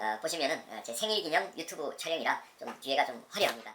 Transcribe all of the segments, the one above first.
어, 보시면은 어, 제 생일 기념 유튜브 촬영이라 좀 뒤에가 좀 화려합니다.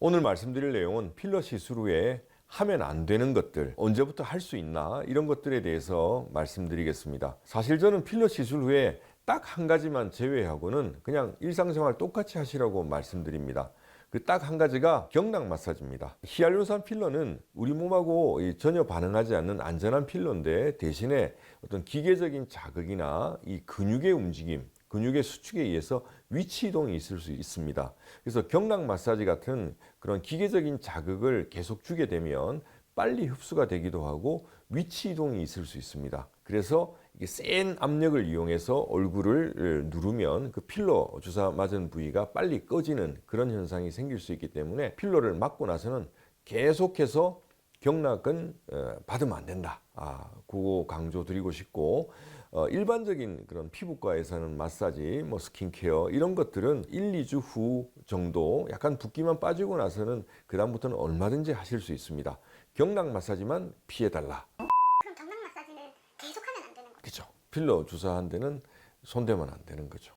오늘 말씀드릴 내용은 필러 시술 후에 하면 안 되는 것들, 언제부터 할 수 있나 이런 것들에 대해서 말씀드리겠습니다. 사실 저는 필러 시술 후에 딱 한 가지만 제외하고는 그냥 일상생활 똑같이 하시라고 말씀드립니다. 그 딱 한 가지가 경락 마사지입니다. 히알루론산 필러는 우리 몸하고 이 전혀 반응하지 않는 안전한 필러인데 대신에 어떤 기계적인 자극이나 이 근육의 움직임, 근육의 수축에 의해서 위치 이동이 있을 수 있습니다. 그래서 경락 마사지 같은 그런 기계적인 자극을 계속 주게 되면 빨리 흡수가 되기도 하고 위치 이동이 있을 수 있습니다. 그래서 이게 센 압력을 이용해서 얼굴을 누르면 그 필러 주사 맞은 부위가 빨리 꺼지는 그런 현상이 생길 수 있기 때문에 필러를 맞고 나서는 계속해서 경락은 어, 받으면 안 된다. 아, 그거 강조 드리고 싶고 어, 일반적인 그런 피부과에서는 마사지, 뭐 스킨케어 이런 것들은 1, 2주 후 정도 약간 붓기만 빠지고 나서는 그 다음부터는 얼마든지 하실 수 있습니다. 경락 마사지만 피해 달라. 그럼 경락 마사지는 계속하면 안 되는 거죠? 그죠? 필러 주사한 데는 손대면 안 되는 거죠.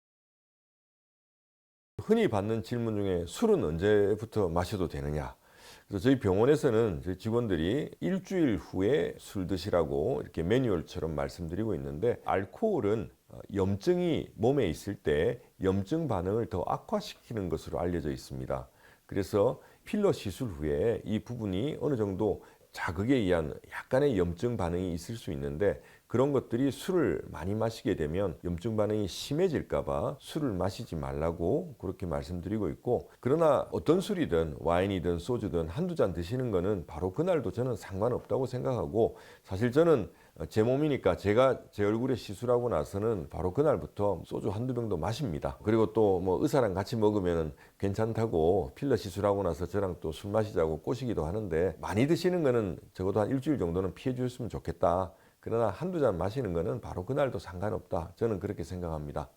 흔히 받는 질문 중에 술은 언제부터 마셔도 되느냐? 그래서 저희 병원에서는 저희 직원들이 일주일 후에 술 드시라고 이렇게 매뉴얼처럼 말씀드리고 있는데 알코올은 어, 염증이 몸에 있을 때 염증 반응을 더 악화시키는 것으로 알려져 있습니다. 그래서 필러 시술 후에 이 부분이 어느 정도 자극에 의한 약간의 염증 반응이 있을 수 있는데 그런 것들이 술을 많이 마시게 되면 염증 반응이 심해질까봐 술을 마시지 말라고 그렇게 말씀드리고 있고 그러나 어떤 술이든 와인이든 소주든 한두 잔 드시는 거는 바로 그날도 저는 상관없다고 생각하고 사실 저는 제 몸이니까 제가 제 얼굴에 시술하고 나서는 바로 그날부터 소주 한두 병도 마십니다. 그리고 또 뭐 의사랑 같이 먹으면 괜찮다고 필러 시술하고 나서 저랑 또 술 마시자고 꼬시기도 하는데 많이 드시는 거는 적어도 한 일주일 정도는 피해 주셨으면 좋겠다. 그러나 한두 잔 마시는 거는 바로 그날도 상관없다. 저는 그렇게 생각합니다.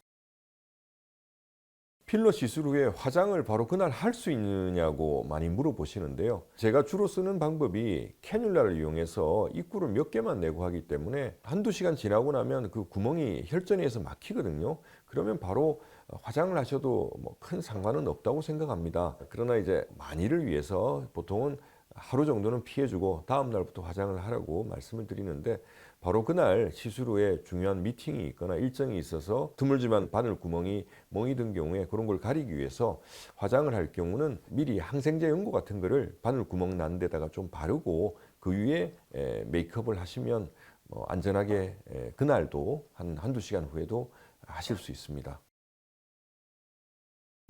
필러 시술 후에 화장을 바로 그날 할 수 있느냐고 많이 물어보시는데요. 제가 주로 쓰는 방법이 캐뉼라를 이용해서 입구를 몇 개만 내고 하기 때문에 한두 시간 지나고 나면 그 구멍이 혈전에서 막히거든요. 그러면 바로 화장을 하셔도 뭐 큰 상관은 없다고 생각합니다. 그러나 이제 만일을 위해서 보통은 하루 정도는 피해주고 다음 날부터 화장을 하라고 말씀을 드리는데 바로 그날 시술 후에 중요한 미팅이 있거나 일정이 있어서 드물지만 바늘 구멍이 멍이 든 경우에 그런 걸 가리기 위해서 화장을 할 경우는 미리 항생제 연고 같은 거를 바늘 구멍 난 데다가 좀 바르고 그 위에 에, 메이크업을 하시면 뭐 안전하게 에, 그날도 한 한두 시간 후에도 하실 수 있습니다.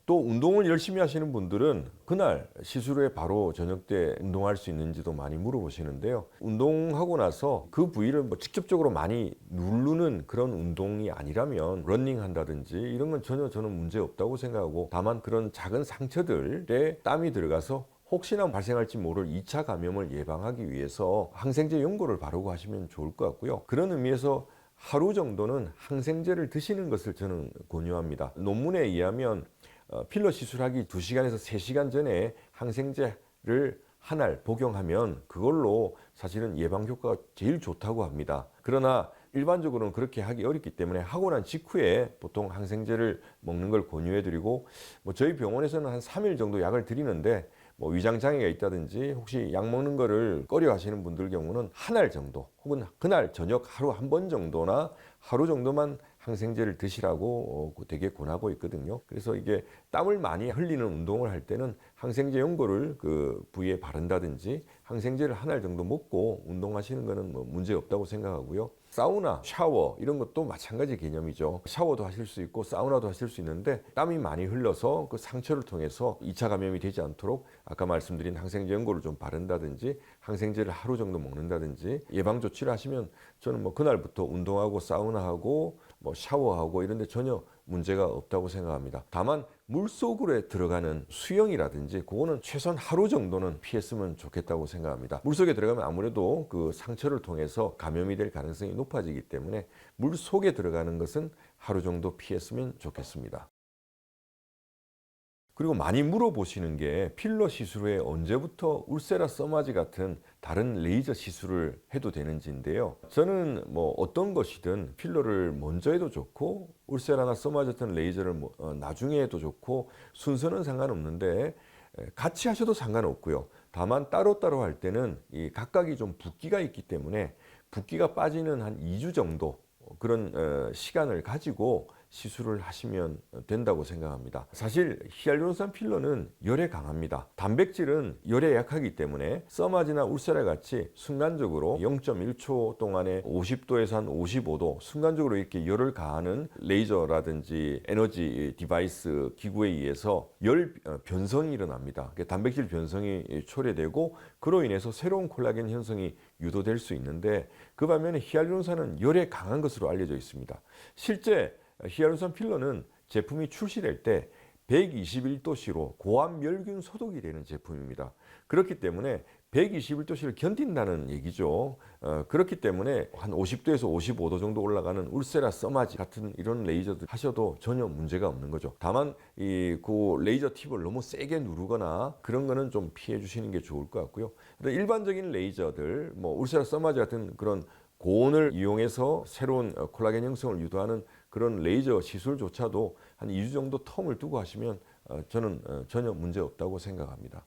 또 운동을 열심히 하시는 분들은 그날 시술 후에 바로 저녁 때 운동할 수 있는지도 많이 물어보시는데요. 운동하고 나서 그 부위를 뭐 직접적으로 많이 누르는 그런 운동이 아니라면 러닝 한다든지 이런 건 전혀 저는 문제 없다고 생각하고 다만 그런 작은 상처들에 땀이 들어가서 혹시나 발생할지 모를 2차 감염을 예방하기 위해서 항생제 연고를 바르고 하시면 좋을 것 같고요. 그런 의미에서 하루 정도는 항생제를 드시는 것을 저는 권유합니다. 논문에 의하면 어, 필러 시술하기 2시간에서 3시간 전에 항생제를 한 알 복용하면 그걸로 사실은 예방 효과가 제일 좋다고 합니다. 그러나 일반적으로는 그렇게 하기 어렵기 때문에 하고 난 직후에 보통 항생제를 먹는 걸 권유해 드리고 뭐 저희 병원에서는 한 3일 정도 약을 드리는데 뭐 위장 장애가 있다든지 혹시 약 먹는 거를 꺼려 하시는 분들 경우는 한 알 정도 혹은 그날 저녁 하루 한 번 정도나 하루 정도만 항생제를 드시라고 어, 되게 권하고 있거든요. 그래서 이게 땀을 많이 흘리는 운동을 할 때는 항생제 연고를 그 부위에 바른다든지 항생제를 한 알 정도 먹고 운동하시는 거는 뭐 문제 없다고 생각하고요. 사우나, 샤워 이런 것도 마찬가지 개념이죠. 샤워도 하실 수 있고 사우나도 하실 수 있는데 땀이 많이 흘러서 그 상처를 통해서 2차 감염이 되지 않도록 아까 말씀드린 항생제 연고를 좀 바른다든지 항생제를 하루 정도 먹는다든지 예방 조치를 하시면 저는 뭐 그날부터 운동하고 사우나하고 뭐 샤워하고 이런 데 전혀 문제가 없다고 생각합니다. 다만 물속으로 들어가는 수영이라든지 그거는 최소한 하루 정도는 피했으면 좋겠다고 생각합니다. 물속에 들어가면 아무래도 그 상처를 통해서 감염이 될 가능성이 높아지기 때문에 물속에 들어가는 것은 하루 정도 피했으면 좋겠습니다. 그리고 많이 물어보시는 게 필러 시술 후에 언제부터 울세라 써마지 같은 다른 레이저 시술을 해도 되는지인데요. 저는 뭐 어떤 것이든 필러를 먼저 해도 좋고 울세라나 써마지 같은 레이저를 뭐, 어, 나중에 해도 좋고 순서는 상관없는데 에, 같이 하셔도 상관없고요. 다만 따로따로 할 때는 이 각각이 좀 붓기가 있기 때문에 붓기가 빠지는 한 2주 정도 그런 어, 시간을 가지고 시술을 하시면 된다고 생각합니다. 사실 히알루론산 필러는 열에 강합니다. 단백질은 열에 약하기 때문에 써마지나 울세라 같이 순간적으로 0.1초 동안에 50도에서 한 55도 순간적으로 이렇게 열을 가하는 레이저라든지 에너지 디바이스 기구에 의해서 열 어, 변성이 일어납니다. 그 단백질 변성이 초래되고 그로 인해서 새로운 콜라겐 형성이 유도될 수 있는데 그 반면에 히알루론산은 열에 강한 것으로 알려져 있습니다. 실제 히알루론산 필러는 제품이 출시될 때 121도씨로 고압 멸균 소독이 되는 제품입니다. 그렇기 때문에 121도씨를 견딘다는 얘기죠. 어, 그렇기 때문에 한 50도에서 55도 정도 올라가는 울세라 써마지 같은 이런 레이저들 하셔도 전혀 문제가 없는 거죠. 다만 이 그 레이저 팁을 너무 세게 누르거나 그런 거는 좀 피해 주시는 게 좋을 것 같고요. 일반적인 레이저들 뭐 울세라 써마지 같은 그런 고온을 이용해서 새로운 어, 콜라겐 형성을 유도하는 그런 레이저 시술조차도 한 2주 정도 텀을 두고 하시면 어, 저는 어, 전혀 문제 없다고 생각합니다.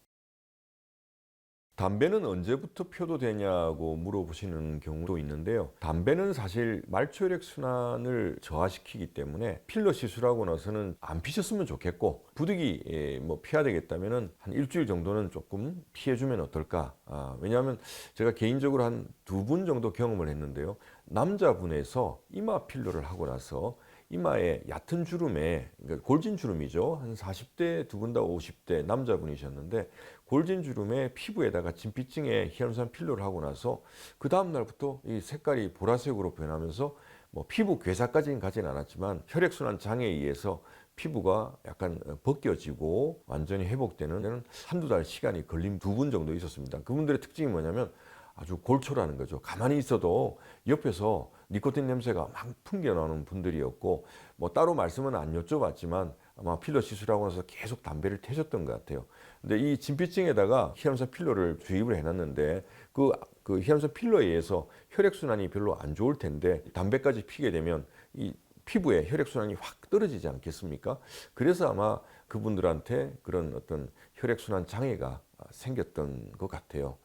담배는 언제부터 펴도 되냐고 물어보시는 경우도 있는데요. 담배는 사실 말초혈액 순환을 저하시키기 때문에 필러 시술하고 나서는 안 피셨으면 좋겠고 부득이 예, 뭐 피해야 되겠다면은 한 일주일 정도는 조금 피해주면 어떨까? 아, 왜냐하면 제가 개인적으로 한 두 분 정도 경험을 했는데요. 남자분에서 이마 필러를 하고 나서 이마에 얕은 주름에 그러니까 골진 주름이죠. 한 40대 두 분 다 50대 남자분이셨는데 골진 주름에 피부에다가 진피증에 히알루론산 필러를 하고 나서 그 다음 날부터 이 색깔이 보라색으로 변하면서 뭐 피부 괴사까지는 가진 않았지만 혈액순환 장애에 의해서 피부가 약간 벗겨지고 완전히 회복되는 데는 한두 달 시간이 걸린 두 분 정도 있었습니다. 그분들의 특징이 뭐냐면 아주 골초라는 거죠. 가만히 있어도 옆에서 니코틴 냄새가 막 풍겨나는 분들이었고 뭐 따로 말씀은 안 여쭤봤지만 아마 필러 시술하고 나서 계속 담배를 태셨던 것 같아요. 근데 이 진피증에다가 히알루론산 필러를 주입을 해놨는데 그, 그 히알루론산 필러에 의해서 혈액순환이 별로 안 좋을 텐데 담배까지 피게 되면 이 피부에 혈액순환이 확 떨어지지 않겠습니까? 그래서 아마 그분들한테 그런 어떤 혈액순환 장애가 생겼던 것 같아요.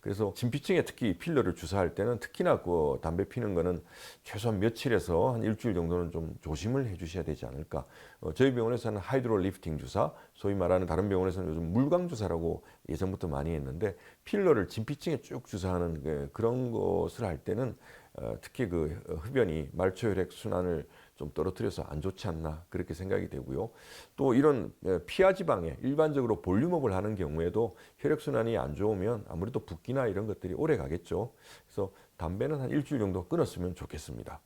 그래서 진피증에 특히 필러를 주사할 때는 특히나 그 담배 피는 거는 최소한 며칠에서 한 일주일 정도는 좀 조심을 해 주셔야 되지 않을까. 어, 저희 병원에서는 하이드로 리프팅 주사, 소위 말하는 다른 병원에서는 요즘 물광 주사라고 예전부터 많이 했는데 필러를 진피증에 쭉 주사하는 그- 그런 것을 할 때는 어, 특히 그 흡연이 말초 혈액 순환을 좀 떨어뜨려서 안 좋지 않나 그렇게 생각이 되고요. 또 이런 어, 피하 지방에 일반적으로 볼륨업을 하는 경우에도 혈액 순환이 안 좋으면 아무래도 붓기나 이런 것들이 오래 가겠죠. 그래서 담배는 한 일주일 정도 끊었으면 좋겠습니다.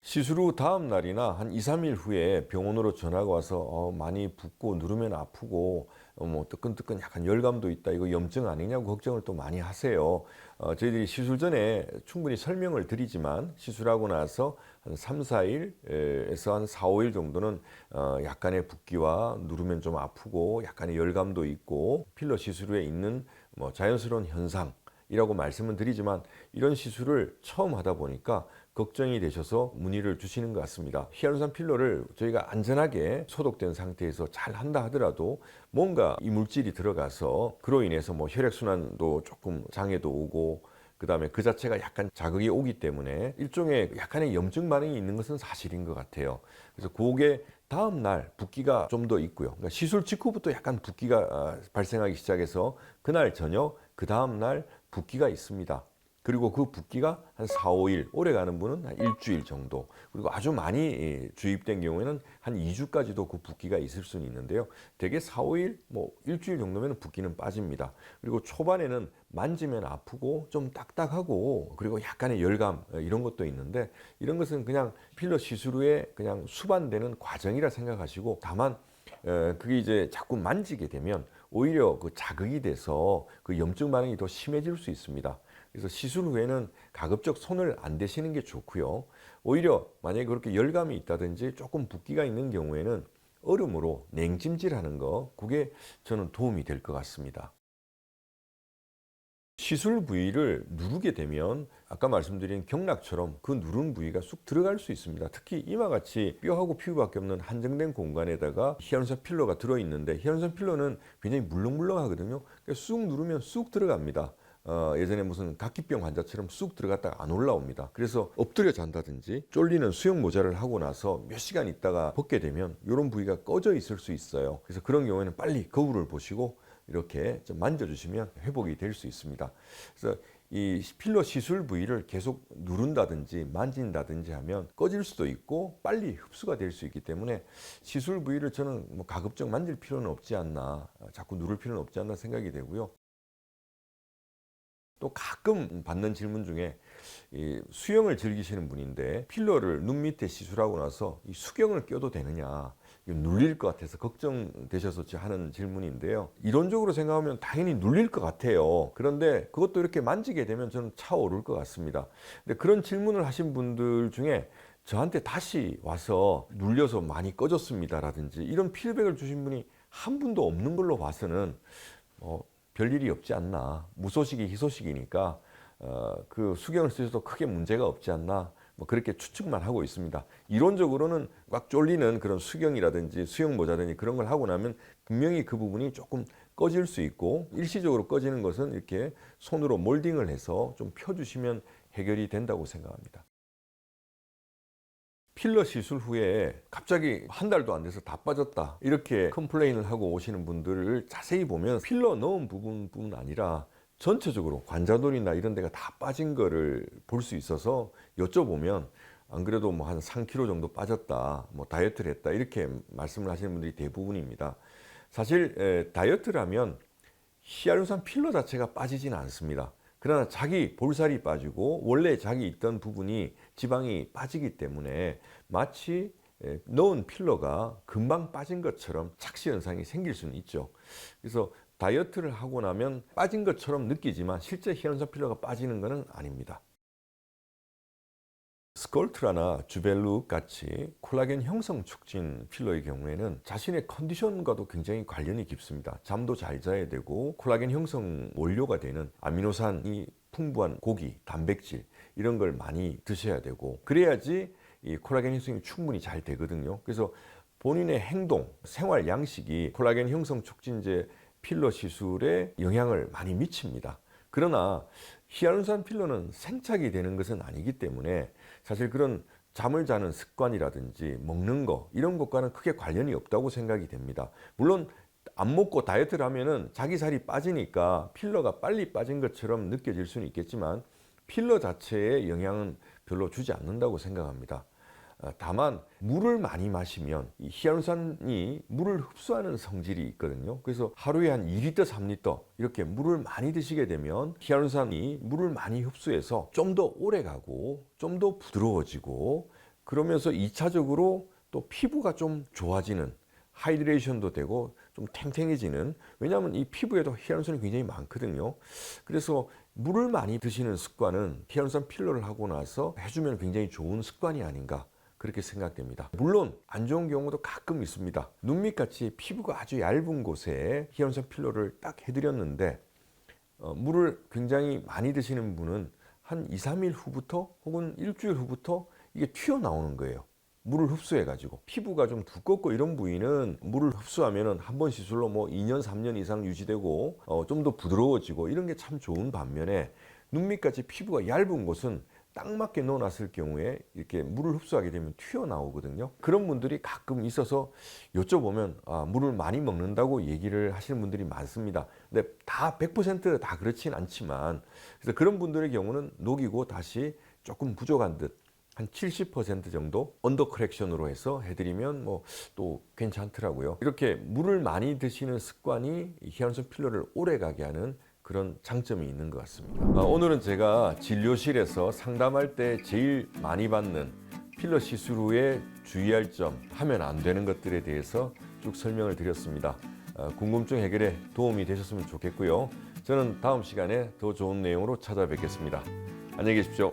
시술 후 다음 날이나 한 2, 3일 후에 병원으로 전화가 와서 어, 많이 붓고 누르면 아프고 어, 뭐 뜨끈뜨끈 약간 열감도 있다 이거 염증 아니냐고 걱정을 또 많이 하세요. 어, 저희들이 시술 전에 충분히 설명을 드리지만 시술하고 나서 한 3, 4일에서 한 4, 5일 정도는 어, 약간의 붓기와 누르면 좀 아프고 약간의 열감도 있고 필러 시술 후에 있는 뭐 자연스러운 현상 이라고 말씀은 드리지만 이런 시술을 처음 하다 보니까 걱정이 되셔서 문의를 주시는 것 같습니다. 히알루론산 필러를 저희가 안전하게 소독된 상태에서 잘 한다 하더라도 뭔가 이 물질이 들어가서 그로 인해서 뭐 혈액순환도 조금 장애도 오고 그 다음에 그 자체가 약간 자극이 오기 때문에 일종의 약간의 염증 반응이 있는 것은 사실인 것 같아요. 그래서 그게 다음 날 붓기가 좀 더 있고요. 그러니까 시술 직후부터 약간 붓기가 아, 발생하기 시작해서 그날 저녁 그 다음 날 붓기가 있습니다. 그리고 그 붓기가 한 4, 5일, 오래 가는 분은 한 일주일 정도. 그리고 아주 많이 예, 주입된 경우에는 한 2주까지도 그 붓기가 있을 수는 있는데요. 대개 4, 5일, 뭐 일주일 정도면 붓기는 빠집니다. 그리고 초반에는 만지면 아프고 좀 딱딱하고 그리고 약간의 열감 어, 이런 것도 있는데 이런 것은 그냥 필러 시술 후에 그냥 수반되는 과정이라 생각하시고 다만 어, 그게 이제 자꾸 만지게 되면 오히려 그 자극이 돼서 그 염증 반응이 더 심해질 수 있습니다. 그래서 시술 후에는 가급적 손을 안 대시는 게 좋고요. 오히려 만약에 그렇게 열감이 있다든지 조금 붓기가 있는 경우에는 얼음으로 냉찜질하는 거 그게 저는 도움이 될 것 같습니다. 시술 부위를 누르게 되면 아까 말씀드린 경락처럼 그 누른 부위가 쑥 들어갈 수 있습니다. 특히 이마같이 뼈하고 피부밖에 없는 한정된 공간에다가 히알루론 필러가 들어있는데 히알루론 필러는 굉장히 물렁물렁하거든요. 쑥 누르면 쑥 들어갑니다. 어, 예전에 무슨 각기병 환자처럼 쑥 들어갔다가 안 올라옵니다. 그래서 엎드려 잔다든지 쫄리는 수영 모자를 하고 나서 몇 시간 있다가 벗게 되면 이런 부위가 꺼져 있을 수 있어요. 그래서 그런 경우에는 빨리 거울을 보시고 이렇게 좀 만져주시면 회복이 될 수 있습니다. 그래서 이 필러 시술 부위를 계속 누른다든지 만진다든지 하면 꺼질 수도 있고 빨리 흡수가 될 수 있기 때문에 시술 부위를 저는 뭐 가급적 만질 필요는 없지 않나 자꾸 누를 필요는 없지 않나 생각이 되고요. 또 가끔 받는 질문 중에 이 수영을 즐기시는 분인데 필러를 눈 밑에 시술하고 나서 이 수경을 껴도 되느냐 눌릴 것 같아서 걱정되셔서 하는 질문인데요. 이론적으로 생각하면 당연히 눌릴 것 같아요. 그런데 그것도 이렇게 만지게 되면 저는 차오를 것 같습니다. 근데 그런 질문을 하신 분들 중에 저한테 다시 와서 눌려서 많이 꺼졌습니다 라든지 이런 피드백을 주신 분이 한 분도 없는 걸로 봐서는 어, 별 일이 없지 않나 무소식이 희소식이니까 어, 그 수경을 쓰셔도 크게 문제가 없지 않나 뭐 그렇게 추측만 하고 있습니다. 이론적으로는 꽉 쫄리는 그런 수경이라든지 수영 모자든지 그런 걸 하고 나면 분명히 그 부분이 조금 꺼질 수 있고 일시적으로 꺼지는 것은 이렇게 손으로 몰딩을 해서 좀 펴주시면 해결이 된다고 생각합니다. 필러 시술 후에 갑자기 한 달도 안 돼서 다 빠졌다. 이렇게 컴플레인을 하고 오시는 분들을 자세히 보면 필러 넣은 부분뿐 아니라 전체적으로 관자놀이나 이런 데가 다 빠진 거를 볼 수 있어서 여쭤보면 안 그래도 뭐 한 3kg 정도 빠졌다 뭐 다이어트를 했다 이렇게 말씀을 하시는 분들이 대부분입니다. 사실 에, 다이어트라면 히알루론산 필러 자체가 빠지진 않습니다. 그러나 자기 볼살이 빠지고 원래 자기 있던 부분이 지방이 빠지기 때문에 마치 에, 넣은 필러가 금방 빠진 것처럼 착시 현상이 생길 수는 있죠. 그래서 다이어트를 하고 나면 빠진 것처럼 느끼지만 실제 히알루론산 필러가 빠지는 것은 아닙니다. 스콜트라나 주벨룩 같이 콜라겐 형성 촉진 필러의 경우에는 자신의 컨디션과도 굉장히 관련이 깊습니다. 잠도 잘 자야 되고 콜라겐 형성 원료가 되는 아미노산이 풍부한 고기, 단백질 이런 걸 많이 드셔야 되고 그래야지 이 콜라겐 형성이 충분히 잘 되거든요. 그래서 본인의 행동, 생활 양식이 콜라겐 형성 촉진제 필러 시술에 영향을 많이 미칩니다. 그러나 히알루론산 필러는 생착이 되는 것은 아니기 때문에 사실 그런 잠을 자는 습관이라든지 먹는 거 이런 것과는 크게 관련이 없다고 생각이 됩니다. 물론 안 먹고 다이어트를 하면은 자기 살이 빠지니까 필러가 빨리 빠진 것처럼 느껴질 수는 있겠지만 필러 자체에 영향은 별로 주지 않는다고 생각합니다. 어, 다만 물을 많이 마시면 이 히알루론산이 물을 흡수하는 성질이 있거든요. 그래서 하루에 한 2리터, 3리터 이렇게 물을 많이 드시게 되면 히알루론산이 물을 많이 흡수해서 좀 더 오래 가고 좀 더 부드러워지고 그러면서 2차적으로 또 피부가 좀 좋아지는 하이드레이션도 되고 좀 탱탱해지는 왜냐하면 이 피부에도 히알루론산이 굉장히 많거든요. 그래서 물을 많이 드시는 습관은 히알루론산 필러를 하고 나서 해주면 굉장히 좋은 습관이 아닌가 그렇게 생각됩니다. 물론 안 좋은 경우도 가끔 있습니다. 눈밑같이 피부가 아주 얇은 곳에 히알루론산 필러를 딱 해드렸는데 어, 물을 굉장히 많이 드시는 분은 한 2, 3일 후부터 혹은 일주일 후부터 이게 튀어나오는 거예요. 물을 흡수해 가지고 피부가 좀 두껍고 이런 부위는 물을 흡수하면은 한 번 시술로 뭐 2년 3년 이상 유지되고 어, 좀 더 부드러워지고 이런 게 참 좋은 반면에 눈 밑까지 피부가 얇은 곳은 딱 맞게 넣어놨을 경우에 이렇게 물을 흡수하게 되면 튀어나오거든요. 그런 분들이 가끔 있어서 여쭤보면 아, 물을 많이 먹는다고 얘기를 하시는 분들이 많습니다. 근데 다 100%다 그렇진 않지만 그래서 그런 분들의 경우는 녹이고 다시 조금 부족한 듯 한 70% 정도 언더 커렉션으로 해서 해드리면 뭐 또 괜찮더라고요. 이렇게 물을 많이 드시는 습관이 히알루론 필러를 오래 가게 하는 그런 장점이 있는 것 같습니다. 아, 오늘은 제가 진료실에서 상담할 때 제일 많이 받는 필러 시술 후에 주의할 점, 하면 안 되는 것들에 대해서 쭉 설명을 드렸습니다. 아, 궁금증 해결에 도움이 되셨으면 좋겠고요. 저는 다음 시간에 더 좋은 내용으로 찾아뵙겠습니다. 안녕히 계십시오.